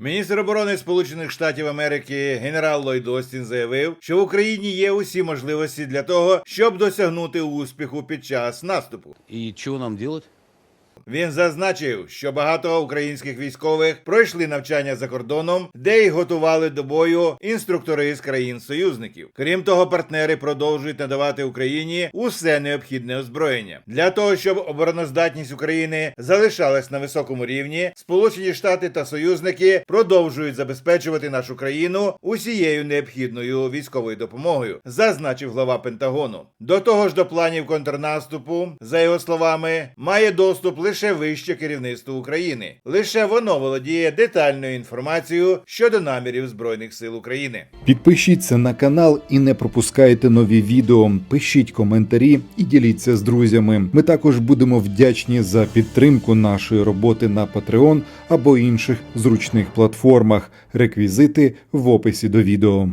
Міністр оборони Сполучених Штатів Америки генерал Ллойд Остін заявив, що в Україні є усі можливості для того, щоб досягнути успіху під час наступу. І що нам делать? Він зазначив, що багато українських військових пройшли навчання за кордоном, де їх готували до бою інструктори з країн-союзників. Крім того, партнери продовжують надавати Україні усе необхідне озброєння для того, щоб обороноздатність України залишалась на високому рівні. Сполучені Штати та союзники продовжують забезпечувати нашу країну усією необхідною військовою допомогою, зазначив глава Пентагону. До того ж, до планів контрнаступу, за його словами, має доступ лише вище керівництво України. Лише воно володіє детальною інформацією щодо намірів збройних сил України. Підпишіться на канал і не пропускайте нові відео. Пишіть коментарі і діліться з друзями. Ми також будемо вдячні за підтримку нашої роботи на Patreon або інших зручних платформах. Реквізити в описі до відео.